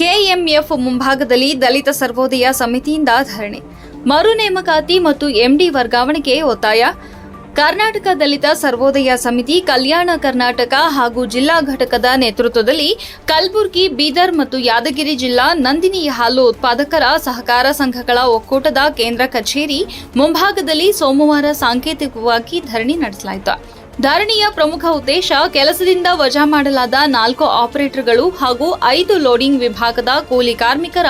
KMF ಮುಂಭಾಗದಲ್ಲಿ ದಲಿತ ಸರ್ವೋದಯ ಸಮಿತಿಯಿಂದ ಧರಣಿ. ಮರು ನೇಮಕಾತಿ ಮತ್ತು ಎಂಡಿ ವರ್ಗಾವಣೆಗೆ ಒತ್ತಾಯ. ಕರ್ನಾಟಕ ದಲಿತ ಸರ್ವೋದಯ ಸಮಿತಿ ಕಲ್ಯಾಣ ಕರ್ನಾಟಕ ಹಾಗೂ ಜಿಲ್ಲಾ ಘಟಕದ ನೇತೃತ್ವದಲ್ಲಿ ಕಲಬುರಗಿ, ಬೀದರ್ ಮತ್ತು ಯಾದಗಿರಿ ಜಿಲ್ಲಾ ನಂದಿನಿ ಹಾಲು ಉತ್ಪಾದಕರ ಸಹಕಾರ ಸಂಘಗಳ ಒಕ್ಕೂಟದ ಕೇಂದ್ರ ಕಚೇರಿ ಮುಂಭಾಗದಲ್ಲಿ ಸೋಮವಾರ ಸಾಂಕೇತಿಕವಾಗಿ ಧರಣಿ ನಡೆಸಲಾಯಿತು. ಧರಣಿಯ ಪ್ರಮುಖ ಉದ್ದೇಶ ಕೆಲಸದಿಂದ ವಜಾ ಮಾಡಲಾದ ನಾಲ್ಕು ಆಪರೇಟರ್ಗಳು ಹಾಗೂ ಐದು ಲೋಡಿಂಗ್ ವಿಭಾಗದ ಕೂಲಿ ಕಾರ್ಮಿಕರ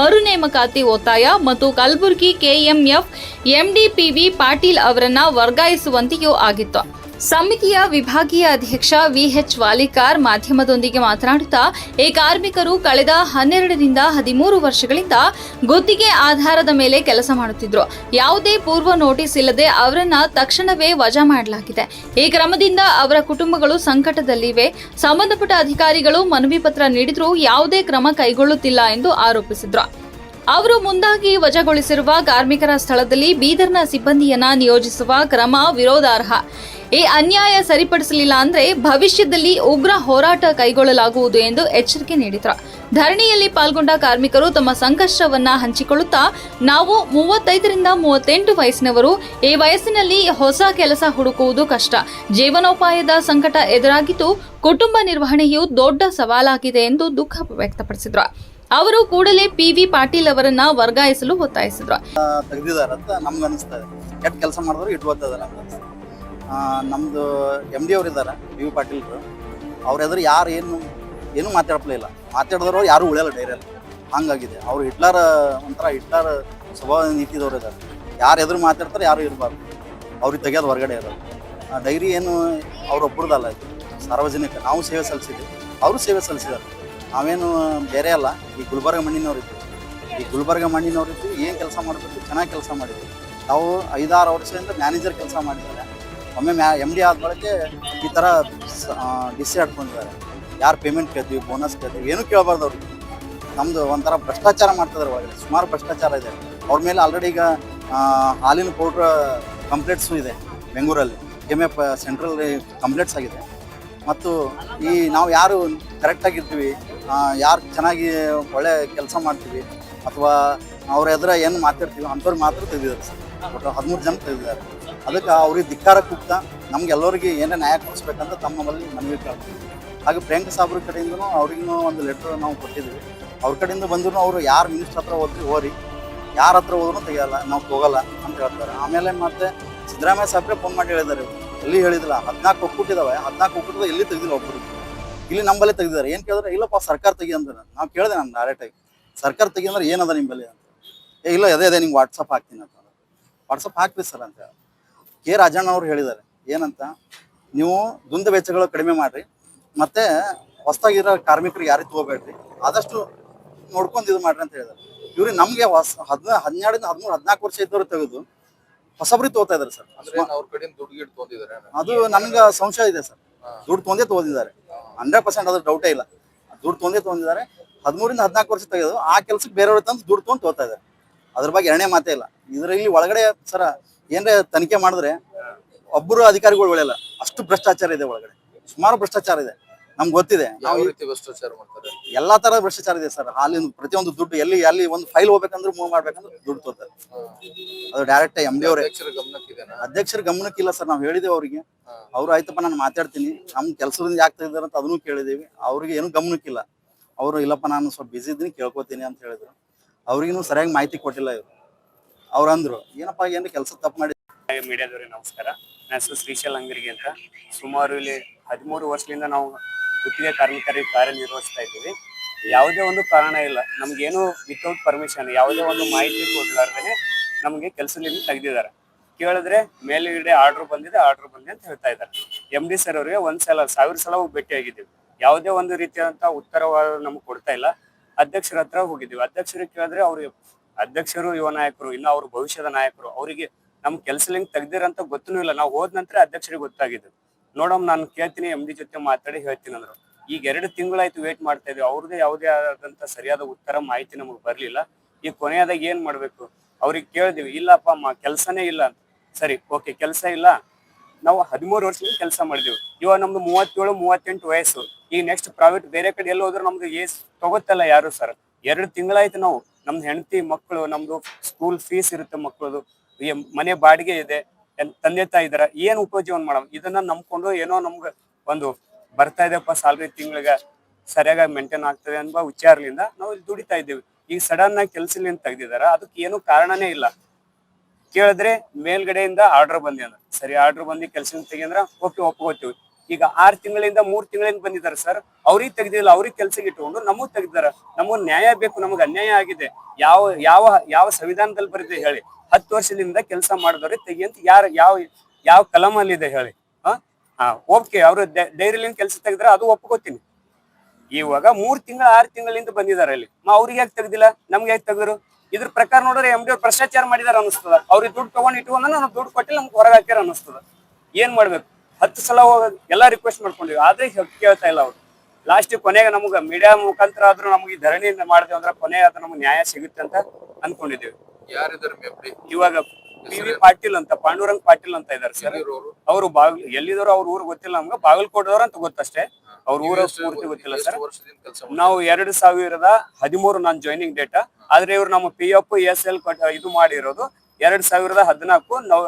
ಮರು ನೇಮಕಾತಿ ಒತ್ತಾಯ ಮತ್ತು ಕಲಬುರಗಿ ಕೆಎಂಎಫ್ ಎಂಡಿಪಿವಿ ಪಾಟೀಲ್ ಅವರನ್ನ ವರ್ಗಾಯಿಸುವಂತೆಯೂ ಆಗಿತ್ತು. ಸಮಿತಿಯ ವಿಭಾಗೀಯ ಅಧ್ಯಕ್ಷ ವಿಎಚ್ ವಾಲಿಕಾರ್ ಮಾಧ್ಯಮದೊಂದಿಗೆ ಮಾತನಾಡುತ್ತಾ, ಈ ಕಾರ್ಮಿಕರು ಕಳೆದ ಹನ್ನೆರಡರಿಂದ ಹದಿಮೂರು ವರ್ಷಗಳಿಂದ ಗುತ್ತಿಗೆ ಆಧಾರದ ಮೇಲೆ ಕೆಲಸ ಮಾಡುತ್ತಿದ್ರು. ಯಾವುದೇ ಪೂರ್ವ ನೋಟಿಸ್ ಇಲ್ಲದೆ ಅವರನ್ನ ತಕ್ಷಣವೇ ವಜಾ ಮಾಡಲಾಗಿದೆ. ಈ ಕ್ರಮದಿಂದ ಅವರ ಕುಟುಂಬಗಳು ಸಂಕಟದಲ್ಲಿವೆ. ಸಂಬಂಧಪಟ್ಟ ಅಧಿಕಾರಿಗಳು ಮನವಿ ಪತ್ರ ನೀಡಿದರೂ ಯಾವುದೇ ಕ್ರಮ ಕೈಗೊಳ್ಳುತ್ತಿಲ್ಲ ಎಂದು ಆರೋಪಿಸಿದ್ರು. ಅವರು ಮುಂದಾಗಿ ವಜಾಗೊಳಿಸಿರುವ ಕಾರ್ಮಿಕರ ಸ್ಥಳದಲ್ಲಿ ಬೀದರ್ನ ಸಿಬ್ಬಂದಿಯನ್ನ ನಿಯೋಜಿಸುವ ಕ್ರಮ ವಿರೋಧಾರ್ಹ. ಈ ಅನ್ಯಾಯ ಸರಿಪಡಿಸಲಿಲ್ಲ ಅಂದ್ರೆ ಭವಿಷ್ಯದಲ್ಲಿ ಉಗ್ರ ಹೋರಾಟ ಕೈಗೊಳ್ಳಲಾಗುವುದು ಎಂದು ಎಚ್ಚರಿಕೆ ನೀಡಿದರು. ಧರಣಿಯಲ್ಲಿ ಪಾಲ್ಗೊಂಡ ಕಾರ್ಮಿಕರು ತಮ್ಮ ಸಂಕಷ್ಟವನ್ನ ಹಂಚಿಕೊಳ್ಳುತ್ತಾ ನಾವು ಮೂವತ್ತೈದರಿಂದ ಮೂವತ್ತೆಂಟು ವಯಸ್ಸಿನವರು, ಈ ವಯಸ್ಸಿನಲ್ಲಿ ಹೊಸ ಕೆಲಸ ಹುಡುಕುವುದು ಕಷ್ಟ. ಜೀವನೋಪಾಯದ ಸಂಕಟ ಎದುರಾಗಿದ್ದು ಕುಟುಂಬ ನಿರ್ವಹಣೆಯು ದೊಡ್ಡ ಸವಾಲಾಗಿದೆ ಎಂದು ದುಃಖ ವ್ಯಕ್ತಪಡಿಸಿದ್ರು. ಅವರು ಕೂಡಲೇ ಪಿ ವಿ ಪಾಟೀಲ್ ಅವರನ್ನ ವರ್ಗಾಯಿಸಲು ಒತ್ತಾಯಿಸಿದ್ರು. ಕೆಲಸ ಮಾಡಿದ್ರು ನಮ್ಮದು ಎಂ ಡಿ ಅವರಿದ್ದಾರೆ ಬಿ ವಿ ಪಾಟೀಲ್ರು. ಅವ್ರ ಎದುರು ಯಾರು ಏನು, ಏನೂ ಮಾತಾಡಪ್ಲೇ ಇಲ್ಲ. ಮಾತಾಡಿದ್ರು ಯಾರು ಉಳಿಯಲ್ಲ ಡೈರಿಯಲ್ಲಿ ಹಂಗಾಗಿದೆ. ಅವ್ರು ಹಿಟ್ಲರ್, ಒಂಥರ ಹಿಟ್ಲರ್ ಸ್ವಭಾವ ನೀತಿದವ್ರು ಇದ್ದಾರೆ. ಯಾರು ಎದುರು ಮಾತಾಡ್ತಾರೆ ಯಾರು ಇರಬಾರ್ದು. ಅವ್ರಿಗೆ ತೆಗೆಯೋದು ಹೊರಗಡೆ ಇರೋದು. ಆ ಡೈರಿ ಏನು ಅವ್ರು ಒಬ್ಬರದಲ್ಲ ಇದು. ಸಾರ್ವಜನಿಕ. ನಾವು ಸೇವೆ ಸಲ್ಲಿಸಿದ್ವಿ. ಅವರು ಸೇವೆ ಸಲ್ಲಿಸಿದ್ದಾರೆ ನಾವೇನು ಬೇರೆ ಅಲ್ಲ. ಈ ಗುಲ್ಬರ್ಗ ಮಣ್ಣಿನವ್ರು ಇದ್ವಿ. ಈ ಗುಲ್ಬರ್ಗ ಮಣ್ಣಿನವ್ರು ಇದ್ವಿ. ಏನು ಕೆಲಸ ಮಾಡಬೇಕು ಚೆನ್ನಾಗಿ ಕೆಲಸ ಮಾಡಿದ್ವಿ ನಾವು ಐದಾರು ವರ್ಷದಿಂದ ಮ್ಯಾನೇಜರ್ ಕೆಲಸ ಮಾಡಿದ್ದಾರೆ. ಒಮ್ಮೆ ಮ್ಯಾ ಎಂ ಡಿ ಆದ ಬಳಿಕ ಈ ಥರ ಡಿಸಿ ಆಡ್ಕೊಂಡಿದ್ದಾರೆ ಯಾರು ಪೇಮೆಂಟ್ ಕೇಳ್ತೀವಿ ಬೋನಸ್ ಕೇಳ್ತೀವಿ, ಏನೂ ಕೇಳಬಾರ್ದು ಅವ್ರಿಗೆ. ನಮ್ಮದು ಒಂಥರ ಭ್ರಷ್ಟಾಚಾರ ಮಾಡ್ತಿದ್ದಾರೆ ಒಳಗಡೆ ಸುಮಾರು ಭ್ರಷ್ಟಾಚಾರ ಇದೆ. ಅವ್ರ ಮೇಲೆ ಆಲ್ರೆಡಿ ಈಗ ಹಾಲಿನ ಪೌಡ್ರ್ ಕಂಪ್ಲೇಂಟ್ಸು ಇದೆ ಬೆಂಗಳೂರಲ್ಲಿ. ಎಂ ಎಫ್ ಸೆಂಟ್ರಲ್ ಕಂಪ್ಲೇಂಟ್ಸ್ ಆಗಿದೆ. ಮತ್ತು ಈ ನಾವು ಯಾರು ಕರೆಕ್ಟಾಗಿರ್ತೀವಿ ಯಾರು ಚೆನ್ನಾಗಿ ಒಳ್ಳೆ ಕೆಲಸ ಮಾಡ್ತೀವಿ, ಅಥವಾ ಅವ್ರ ಎದುರ ಏನು ಮಾತಾಡ್ತೀವಿ ಅಂಥವ್ರು ಮಾತ್ರ ತೆಗೆದಿದ್ದಾರೆ ಸರ್. ಒಟ್ಟು ಹದಿಮೂರು ಜನ ತೆಗೆದಿದ್ದಾರೆ. ಅದಕ್ಕೆ ಅವ್ರಿಗೆ ಧಿಕ್ಕಾರ ಕೂಗ್ತಾ ನಮ್ಗೆ ಎಲ್ಲರಿಗೆ ಏನೇ ನ್ಯಾಯ ಕೊಡಿಸ್ಬೇಕಂತ ತಮ್ಮ ಬಳಿ ಮನವಿ ಕೇಳ್ತೀವಿ ಹಾಗೆ ಪ್ರಿಯಾಂಕ ಸಾಬ್ರ ಕಡೆಯಿಂದನೂ ಅವ್ರಿಗೂ ಒಂದು ಲೆಟ್ರ್ ನಾವು ಕೊಟ್ಟಿದ್ವಿ. ಅವ್ರ ಕಡೆಯಿಂದ ಬಂದ್ರು ಅವರು ಯಾರು ಮಿನಿಸ್ಟರ್ ಹತ್ರ ಹೋದ್ರಿ ಹೋರಿ, ಯಾರ ಹತ್ರ ಹೋದ್ರೂ ತೆಗಿಯಲ್ಲ, ನಾವು ಹೋಗಲ್ಲ ಅಂತ ಹೇಳ್ತಾರೆ. ಆಮೇಲೆ ಮತ್ತೆ ಸಿದ್ದರಾಮಯ್ಯ ಸಾಬ್ರೆ ಫೋನ್ ಮಾಡಿ ಹೇಳಿದ್ದಾರೆ. ಎಲ್ಲಿ ಹೇಳಿದಿಲ್ಲ ಹದಿನಾಲ್ಕು ಒಕ್ಕೂಟಿದಾವೆ, ಹದಿನಾಲ್ಕು ಒಕ್ಕೂಟದ ಎಲ್ಲಿ ತೆಗೆದಿಲ್ಲ ಒಬ್ಬರು ಇಲ್ಲಿ ನಂಬಲ್ಲಿ ತೆಗೆದಿದ್ದಾರೆ. ಏನು ಕೇಳಿದ್ರೆ, ಇಲ್ಲಪ್ಪ, ಸರ್ಕಾರ ತೆಗಿ ಅಂದ್ರೆ ನಾವು ಕೇಳಿದೆ ನಾನು ಡೈರೆಕ್ಟಾಗಿ ಸರ್ಕಾರ ತೆಗಿ ಅಂದ್ರೆ ಏನದ ನಿಮ್ಮಲ್ಲಿ ಅಂತ. ಏ, ಇಲ್ಲ, ಅದೇ ಅದೇ ನಿಮ್ಗೆ ವಾಟ್ಸಪ್ ಹಾಕ್ತೀನಿ ಅಂತ. ವಾಟ್ಸಪ್ ಹಾಕ್ರಿ ಸರ್ ಅಂತ ಕೆ ರಾಜಣ್ಣ ಅವ್ರು ಹೇಳಿದ್ದಾರೆ. ಏನಂತ? ನೀವು ದುಂದ ವೆಚ್ಚಗಳು ಕಡಿಮೆ ಮಾಡ್ರಿ. ಮತ್ತೆ ಹೊಸದಾಗಿರೋ ಕಾರ್ಮಿಕರು ಯಾರಿಗೆ ತಗೋಬೇಡ್ರಿ. ಆದಷ್ಟು ನೋಡ್ಕೊಂಡು ಇದು ಮಾಡ್ರಿ ಅಂತ ಹೇಳಿದ್ದಾರೆ. ಇವ್ರಿಗೆ ನಮಗೆ ಹೊಸ ಹದಿನ ಹನ್ನೆರಡರಿಂದ ಹದಿಮೂರು ಹದಿನಾಲ್ಕು ವರ್ಷ ಇದ್ದವ್ರು ತೆಗೆದು ಹೊಸಬ್ರಿ ತಗೋತಾ ಇದಾರೆ ಸರ್. ಅದು ನನ್ಗೆ ಸಂಶಯ ಇದೆ ಸರ್. ದುಡ್ಡು ತೊಂದೇ ತೋದಿದ್ದಾರೆ ಹಂಡ್ರೆಡ್ ಪರ್ಸೆಂಟ್ ಅದ್ರ ಡೌಟೇ ಇಲ್ಲ. ದುಡ್ಡು ತೊಂದೇ ತಗೊಂಡಿದ್ದಾರೆ. ಹದಿಮೂರಿಂದ ಹದಿನಾಲ್ಕು ವರ್ಷ ತೆಗೆದು ಆ ಕೆಲಸಕ್ಕೆ ಬೇರೆಯವ್ರ ತಂದು ದುಡ್ಡು ತೊಗೊಂಡು ತಗೋತಾ ಇದ್ದಾರೆ. ಅದ್ರ ಬಗ್ಗೆ ಎರಡನೇ ಮಾತೇ ಇಲ್ಲ. ಇದರಲ್ಲಿ ಒಳಗಡೆ ಸರ ಏನ್ರೆ ತನಿಖೆ ಮಾಡಿದ್ರೆ ಒಬ್ಬರು ಅಧಿಕಾರಿಗಳು ಒಳ್ಳೆಯಲ್ಲ. ಅಷ್ಟು ಭ್ರಷ್ಟಾಚಾರ ಇದೆ ಒಳಗಡೆ. ಸುಮಾರು ಭ್ರಷ್ಟಾಚಾರ ಇದೆ. ನಮ್ಗೆ ಗೊತ್ತಿದೆ. ಯಾವ ರೀತಿ ಭ್ರಷ್ಟಾಚಾರ ಮಾಡ್ತಾರೆ? ಎಲ್ಲಾ ತರ ಭ್ರಷ್ಟಾಚಾರ ಇದೆ ಸರ್. ಹಾಲಿನ ಪ್ರತಿಯೊಂದು ದುಡ್ಡು ಎಲ್ಲಿ ಅಲ್ಲಿ ಒಂದು ಫೈಲ್ ಹೋಗ್ಬೇಕಂದ್ರೆ ಮೂವ್ ಮಾಡ್ಬೇಕಂದ್ರೆ ದುಡ್ಡು ತೋತಾರೆ ಅದು ಡೈರೆಕ್ಟ್ ಎಂ ಡಿ ಅವರೇ. ಅಧ್ಯಕ್ಷರ ಗಮನಕ್ಕಿಲ್ಲ ಸರ್. ನಾವು ಹೇಳಿದೆ ಅವರಿಗೆ. ಅವ್ರು ಆಯ್ತಪ್ಪ ನಾನು ಮಾತಾಡ್ತೀನಿ. ನಮ್ ಕೆಲಸದಿಂದ ಯಾಕೆ ಇದ್ದಾರೆ ಅಂತ ಅದನ್ನು ಕೇಳಿದೀವಿ ಅವ್ರಿಗೆ ಏನು ಗಮನಕ್ಕಿಲ್ಲ ಅವರು ಇಲ್ಲಪ್ಪ ನಾನು ಸ್ವಲ್ಪ ಬಿಸಿ ಇದ್ದೀನಿ ಕೇಳ್ಕೊತೀನಿ ಅಂತ ಹೇಳಿದ್ರು. ಅವ್ರಿಗೂ ಸರಿಯಾಗಿ ಮಾಹಿತಿ ಕೊಟ್ಟಿಲ್ಲ ಇವರು. ಅವ್ರು ಏನಪ್ಪಾ ಏನು ಕೆಲಸ ತಪ್ಪು ಮಾಡಿ ಮೀಡಿಯಾದವ್ರಿ, ನಮಸ್ಕಾರ. ನನ್ನ ಹೆಸರು ಶ್ರೀಶೈಲ್ ಅಂಗರಿಗೆ ಅಂತ. ಸುಮಾರು ಇಲ್ಲಿ ಹದಿಮೂರು ವರ್ಷದಿಂದ ನಾವು ಗುತ್ತಿಗೆ ಕಾರ್ಮಿಕರಿಗೆ ಕಾರ್ಯನಿರ್ವಹಿಸ್ತಾ ಇದ್ದೀವಿ. ಯಾವುದೇ ಒಂದು ಕಾರಣ ಇಲ್ಲ. ನಮ್ಗೇನು ವಿತೌಟ್ ಪರ್ಮಿಷನ್ ಯಾವುದೇ ಒಂದು ಮಾಹಿತಿ ಕೊಡ್ಲಾರ್ದೇನೆ ನಮಗೆ ಕೆಲಸದಿಂದ ತೆಗೆದಿದ್ದಾರೆ. ಕೇಳಿದ್ರೆ ಮೇಲ್ಗಡೆ ಆರ್ಡರ್ ಬಂದಿದೆ ಆರ್ಡರ್ ಬಂದಿದೆ ಅಂತ ಹೇಳ್ತಾ ಇದ್ದಾರೆ. ಎಂ ಡಿ ಸರ್ ಅವರಿಗೆ ಒಂದ್ ಸಲ, ಸಾವಿರ ಸಲ ಹೋಗಿ ಭೇಟಿಯಾಗಿದ್ದೀವಿ. ಯಾವುದೇ ಒಂದು ರೀತಿಯಾದಂತಹ ಉತ್ತರವಾದ ನಮ್ಗೆ ಕೊಡ್ತಾ ಇಲ್ಲ. ಅಧ್ಯಕ್ಷರ ಹತ್ರ ಹೋಗಿದ್ದೀವಿ. ಅಧ್ಯಕ್ಷರಿಗೆ ಕೇಳಿದ್ರೆ ಅವ್ರಿಗೆ ಅಧ್ಯಕ್ಷರು, ಯುವ ನಾಯಕರು, ಇನ್ನು ಅವರು ಭವಿಷ್ಯದ ನಾಯಕರು, ಅವರಿಗೆ ನಮ್ ಕೆಲಸಲಿಂಗ್ ತೆಗ್ದಿರಂತ ಗೊತ್ತೂ ಇಲ್ಲ. ನಾವು ಹೋದ ನಂತರ ಅಧ್ಯಕ್ಷರಿಗೆ ಗೊತ್ತಾಗಿದ್ದು. ನೋಡಮ್, ನಾನು ಕೇಳ್ತೀನಿ ಎಂ ಡಿ ಜೊತೆ ಮಾತಾಡಿ ಹೇಳ್ತೀನಿ ಅಂದ್ರು. ಈಗ ಎರಡು ತಿಂಗಳಾಯ್ತು ವೇಟ್ ಮಾಡ್ತಾ ಇದ್ವಿ. ಅವ್ರದ್ದು ಯಾವುದೇ ಆದಂತ ಸರಿಯಾದ ಉತ್ತರ ಮಾಹಿತಿ ನಮಗೆ ಬರ್ಲಿಲ್ಲ. ಈಗ ಕೊನೆಯದಾಗ ಏನ್ ಮಾಡ್ಬೇಕು? ಅವ್ರಿಗೆ ಕೇಳಿದ್ವಿ, ಇಲ್ಲಪ್ಪ ಕೆಲಸನೇ ಇಲ್ಲ ಸರಿ, ಓಕೆ, ಕೆಲಸ ಇಲ್ಲ. ನಾವು ಹದಿಮೂರು ವರ್ಷದಿಂದ ಕೆಲಸ ಮಾಡಿದೆವು. ಇವಾಗ ನಮ್ದು ಮೂವತ್ತೇಳು, ಮೂವತ್ತೆಂಟು ವಯಸ್ಸು. ಈಗ ನೆಕ್ಸ್ಟ್ ಪ್ರೈವೇಟ್ ಬೇರೆ ಕಡೆ ಎಲ್ಲ ಹೋದ್ರೆ ನಮ್ದು ಏಸ್ ತಗೋತಲ್ಲ ಯಾರು ಸರ್ ಎರಡು ತಿಂಗಳಾಯ್ತು ನಾವು. ನಮ್ದು ಹೆಂಡತಿ ಮಕ್ಕಳು ನಮ್ದು ಸ್ಕೂಲ್ ಫೀಸ್ ಇರುತ್ತೆ ಮಕ್ಕಳದು ಮನೆ ಬಾಡಿಗೆ ಇದೆ ತಂದೆ ತಾಯಿ ಇದಾರ, ಏನ್ ಉಪಜೀವನ ಮಾಡ ಇದನ್ನ ನಂಬ್ಕೊಂಡು ಏನೋ ನಮ್ಗೆ ಒಂದು ಬರ್ತಾ ಇದೆಪ್ಪ ಸಾಲ್ರಿ ತಿಂಗಳಿಗೆ, ಸರಿಯಾಗಿ ಮೇಂಟೈನ್ ಆಗ್ತದೆ ಅನ್ನೋ ವಿಚಾರದಿಂದ ನಾವು ಇಲ್ಲಿ ದುಡಿತಾ ಇದ್ದೀವಿ. ಈಗ ಸಡನ್ ಆಗಿ ಕೆಲ್ಸಲಿಂದ ತೆಗ್ದಿದಾರ, ಅದಕ್ಕೆ ಏನು ಕಾರಣನೇ ಇಲ್ಲ. ಕೇಳಿದ್ರೆ ಮೇಲ್ಗಡೆಯಿಂದ ಆರ್ಡರ್ ಬಂದಿ ಸರಿ ಆರ್ಡರ್ ಬಂದಿ ಕೆಲ್ಸದಿಂದ ತೆಗಿಯಂದ್ರ ಓಕೆ ಒಪ್ಕೋತೀವಿ. ಈಗ ಆರ್ ತಿಂಗಳಿಂದ ಮೂರ್ ತಿಂಗಳಿಂದ ಬಂದಿದ್ದಾರೆ ಸರ್. ಅವ್ರಿಗೆ ತೆಗ್ದಿಲ್ಲ ಅವ್ರಿಗೆ ಕೆಲ್ಸಕ್ಕೆ ಇಟ್ಕೊಂಡು ನಮಗ್ ತೆಗ್ದಾರ ನಮಗ್ ನ್ಯಾಯ ಬೇಕು, ನಮಗ್ ಅನ್ಯಾಯ ಆಗಿದೆ. ಯಾವ ಯಾವ ಯಾವ ಸಂವಿಧಾನದಲ್ಲಿ ಬರಿದೆ ಹೇಳಿ. ಹತ್ತು ವರ್ಷದಿಂದ ಕೆಲಸ ಮಾಡಿದವ್ರಿಗೆ ತೆಗಿ ಅಂತ ಯಾರ, ಯಾವ ಯಾವ ಕಲಮಲ್ಲಿ ಇದೆ ಹೇಳಿ. ಹಾ? ಓಕೆ, ಅವ್ರು ಡೈರಿಲಿಂದ ಕೆಲಸ ತೆಗೆದ್ರೆ ಅದು ಒಪ್ಕೋತೀನಿ. ಇವಾಗ ಮೂರ್ ತಿಂಗಳ, ಆರ್ ತಿಂಗಳಿಂದ ಬಂದಿದ್ದಾರೆ ಅಲ್ಲಿ. ಮಾ, ಅವ್ರಿಗೆ ಯಾಕೆ ತೆಗ್ದಿಲ್ಲ? ನಮ್ಗೆ ಯಾಕೆ ತೆಗೆದ್ರು? ಇದ್ರ ಪ್ರಕಾರ ನೋಡಿದ್ರೆ ಎಂ ಡಿ ಅವ್ರು ಭ್ರಷ್ಟಾಚಾರ ಮಾಡಿದಾರ ಅನಿಸ್ತದ ಅವ್ರಿಗೆ ದುಡ್ಡು ತಗೊಂಡ್ ನಾನು ದುಡ್ಡು ಕೊಟ್ಟಿಲ್ಲ, ನಮ್ಗೆ ಹೊರಗೆ ಹಾಕ್ಯಾರ ಅನಿಸ್ತದ ಏನ್ ಮಾಡ್ಬೇಕು? ಹತ್ತು ಸಲ ಹೋಗ ಎಲ್ಲಾ ರಿಕ್ವೆಸ್ಟ್ ಮಾಡ್ಕೊಂಡಿವಿ ಆದ್ರೆ ಕೇಳ್ತಾ ಇಲ್ಲ ಅವ್ರು. ಲಾಸ್ಟ್ ಕೊನೆಗೆ ನಮ್ಗೆ ಮೀಡಿಯಾ ಮುಖಾಂತರ ಆದ್ರೂ ನಮಗೆ ಈ ಧರಣಿ ಮಾಡಿದ್ವಿ ಅಂದ್ರೆ ಕೊನೆ ಅದು ನಮ್ಗೆ ನ್ಯಾಯ ಸಿಗುತ್ತೆ ಅಂತ ಅನ್ಕೊಂಡಿದ್ದೀವಿ. ಇವಾಗ ಪಿ ವಿ ಪಾಟೀಲ್ ಅಂತ ಪಾಂಡುರಂಗ್ ಪಾಟೀಲ್ ಅಂತ ಇದಾರೆ ಸರ್. ಅವರು? ಬಾಗ್ ಎಲ್ಲಿದ್ರು ಅವ್ರ ಊರು ಗೊತ್ತಿಲ್ಲ ನಮ್ಗೆ. ಬಾಗಲಕೋಟದವ್ರ ಅಂತ ಗೊತ್ತಷ್ಟೇ. ಅವ್ರ ಊರ ಪೂರ್ತಿ ಗೊತ್ತಿಲ್ಲ ಸರ್. ನಾವು ಎರಡು ಸಾವಿರದ ಹದಿಮೂರು ನಾನು ಜಾಯ್ನಿಂಗ್ ಡೇಟಾ ಆದ್ರೆ ಇವ್ರು ನಮ್ಮ ಪಿ ಎಫ್ ಎಸ್ ಎಲ್ ಇದು ಮಾಡಿರೋದು ಎರಡ್ ಸಾವಿರದ ಹದಿನಾಲ್ಕು ನವ್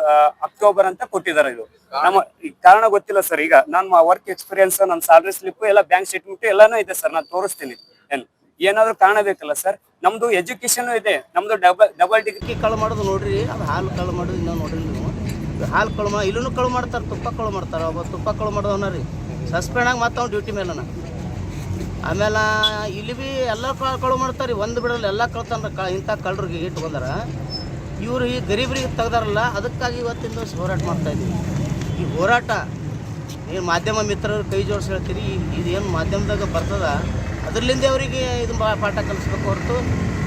ಅಕ್ಟೋಬರ್ ಅಂತ ಕೊಟ್ಟಿದ್ದಾರೆ ಇದು. ನಮ್ಮ ಕಾರಣ ಗೊತ್ತಿಲ್ಲ ಸರ್, ಈಗ ನನ್ನ ವರ್ಕ್ ಎಕ್ಸ್ಪೀರಿಯನ್ಸ್ ನನ್ನ ಸ್ಯಾಲರಿ ಸ್ಲಿಪ್ ಎಲ್ಲ ಬ್ಯಾಂಕ್ ಸ್ಟೇಟ್ಮೆಂಟ್ ಎಲ್ಲಾನು ಇದೆ ಸರ್, ನಾನು ತೋರಿಸ್ತೀನಿ. ಏನು ಏನಾದ್ರು ಕಾರಣ ಬೇಕಲ್ಲ ಸರ್? ನಮ್ದು ಎಜುಕೇಶನ್ ಇದೆ, ನಮ್ದು ಡಬಲ್ ಡಬಲ್ ಡಿಗ್ರಿ ಕಳು ಮಾಡೋದು ನೋಡ್ರಿ, ಅದು ಹಾಲು ಕಳು ಮಾಡೋದು ಇನ್ನೂ ನೋಡ್ರಿ ನೀವು. ಹಾಲು ಕಳು ಮಾ ಇಲ್ಲೂ ಕಳು ಮಾಡ್ತಾರೆ, ತುಪ್ಪ ಕಳು ಮಾಡ್ತಾರೆ, ಒಬ್ಬ ತುಪ್ಪ ಕಳು ಮಾಡೋದವನ ರೀ. ಸಸ್ಪೆಂಡ್ ಆಗಿ ಮತ್ತೆ ಅವ್ನು ಡ್ಯೂಟಿ ಮೇಲನ. ಆಮೇಲೆ ಇಲ್ಲಿ ಬಿ ಎಲ್ಲ ಕಳು ಮಾಡ್ತಾರೆ ರೀ, ಒಂದು ಬಿಡಲ್ಲ ಎಲ್ಲ ಕಳ್ತಾನ ಇಂಥ ಇಂಥ ಇಟ್ಟು ಇಟ್ಕೊಂಡಾರ. ಇವರು ಈ ಗರೀಬರಿಗೆ ತೆಗ್ದಾರಲ್ಲ ಅದಕ್ಕಾಗಿ ಇವತ್ತಿನ ದಿವಸ ಹೋರಾಟ ಮಾಡ್ತಾ ಇದ್ದೀವಿ. ಈ ಹೋರಾಟ ಏನು ಮಾಧ್ಯಮ ಮಿತ್ರರು ಕೈ ಜೋಡಿಸಿ ಹೇಳ್ತೀರಿ ಏನು ಮಾಧ್ಯಮದಾಗ ಬರ್ತದ ಅದರಲ್ಲಿಂದೇ ಅವರಿಗೆ ಇದು ಪಾಠ ಕಲಿಸ್ಬೇಕು ಹೊರತು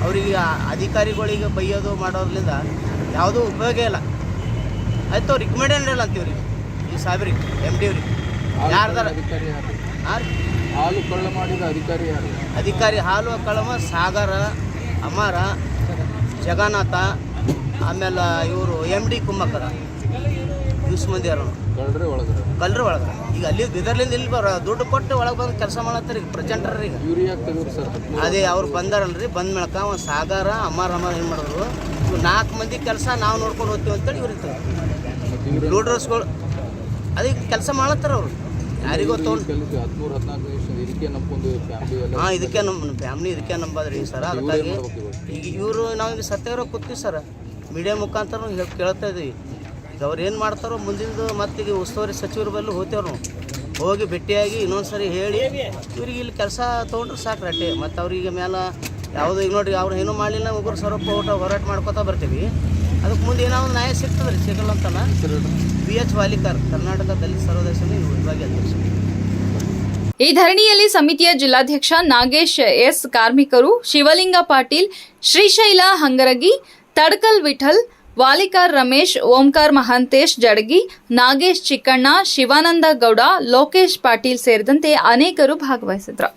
ಅವರಿಗೆ ಅಧಿಕಾರಿಗಳಿಗೆ ಬೈಯೋದು ಮಾಡೋದ್ರಿಂದ ಯಾವುದೂ ಉಪಯೋಗ ಇಲ್ಲ. ಆಯ್ತು ರಿಕಮೆಂಡೇ ಇಲ್ಲ ಅಂತೀವ್ರಿ? ಈ ಸಾಹೇಬ್ರಿಗೆ ಎಂ ಡಿ ಅವ್ರಿಗೆ. ಯಾರ್ದಾರ ಅಧಿಕಾರಿ. ಹಾಲು ಕಳ್ಳ ಮಾಡಿದ ಅಧಿಕಾರಿ ಯಾರು? ಅಧಿಕಾರಿ ಹಾಲು ಕಳಮ ಸಾಗರ ಅಮರ ಜಗನ್ನಾಥ ಆಮೇಲೆ ಇವರು ಎಂ ಡಿ ಕುಮ್ಮಕ್ಕರ ಯೂಸ್ ಮಂದಿ ಅವರು ಕಲ್ರಿ ಒಳಗೆ ಈಗ ಅಲ್ಲಿ ಬಿದರ್ಲಿಂದ ಇಲ್ಲಿ ಬರ ದುಡ್ಡು ಕೊಟ್ಟು ಒಳಗೆ ಬಂದು ಕೆಲಸ ಮಾಡತ್ತಾರೆ ಈಗ ಸರ್. ಅದೇ ಅವ್ರು ಬಂದಾರಲ್ರಿ ಬಂದ ಮೇಳಕ ಒಂದು ಸಾಗರ ಅಮ್ಮಾರ ಅಮ್ಮ ಏನು ಮಾಡಿದ್ರು? ನಾಲ್ಕು ಮಂದಿ ಕೆಲಸ ನಾವು ನೋಡ್ಕೊಂಡು ಹೋಗ್ತೀವಿ ಅಂತೇಳಿ ಇವ್ರು ಇರ್ತಾರೆ ಲೂಡ್ರಸ್ಗಳು ಅದೇ ಕೆಲಸ ಮಾಡತ್ತಾರ ಅವರು. ಯಾರಿಗೋ ತೊಗೊಂಡು ಹಾಂ ಇದಕ್ಕೆ ನಮ್ಮ ಫ್ಯಾಮ್ಲಿ ಇದಕ್ಕೆ ನಂಬದ್ರಿ ಸರ್. ಅದಕ್ಕಾಗಿ ಈಗ ಇವರು ನಾವು ಸತ್ಯಾಗ್ರಹ ಕೂತೀವಿ ಸರ್. ಮೀಡಿಯಾ ಮುಖಾಂತರ ಕೇಳ್ತಾ ಇದ್ದೀವಿ ಈಗ ಅವ್ರು ಏನು ಮಾಡ್ತಾರೋ ಮುಂದಿನದು ಮತ್ತೆ ಈಗ ಉಸ್ತುವಾರಿ ಸಚಿವರ ಬಲ್ಲಿ ಹೋಗ್ತೇವ್ರು ಹೋಗಿ ಭೇಟಿಯಾಗಿ ಇನ್ನೊಂದು ಸರಿ ಹೇಳಿ ಇವ್ರಿಗೆ ಇಲ್ಲಿ ಕೆಲಸ ತೊಗೊಂಡ್ರೆ ಸಾಕು ರಟ್ಟೆ. ಮತ್ತು ಅವ್ರಿಗೆ ಮೇಲೆ ಯಾವುದು ಈಗ ನೋಡಿರಿ ಅವ್ರು ಏನೂ ಮಾಡಲಿಲ್ಲ ಒಬ್ಬರು ಸ್ವರೂಪ ಊಟ ಹೋರಾಟ ಮಾಡ್ಕೋತಾ ಬರ್ತೀವಿ. ಅದಕ್ಕೆ ಮುಂದೆ ಏನೋ ಒಂದು ನ್ಯಾಯ ಸಿಗ್ತದೆ ರೀ, ಸಿಗಲ್ಲ ಅಂತಲ್ಲ ಬಿ ಎಚ್ ವಾಲಿಕರ್, ಕರ್ನಾಟಕ ದಲಿತ ಸರ್ವದೇಶನ ವಿಭಾಗ ಅಧ್ಯಕ್ಷ. ಈ ಧರಣಿಯಲ್ಲಿ ಸಮಿತಿಯ ಜಿಲ್ಲಾಧ್ಯಕ್ಷ ನಾಗೇಶ್ ಎಸ್ ಕಾರ್ಮಿಕರು, ಶಿವಲಿಂಗ ಪಾಟೀಲ್, ಶ್ರೀಶೈಲ ಹಂಗರಗಿ ತಡ್ಕಲ್ ವಿಠಲ್, ವಾಲಿಕಾರ್ ರಮೇಶ್, ಓಂಕಾರ್ ಮಹಾಂತೇಶ್ ಜಡಗಿ, ನಾಗೇಶ್ ಚಿಕ್ಕಣ್ಣ, ಶಿವಾನಂದ ಗೌಡ, ಲೋಕೇಶ್ ಪಾಟೀಲ್ ಸೇರಿದಂತೆ ಅನೇಕರು ಭಾಗವಹಿಸಿದ್ರು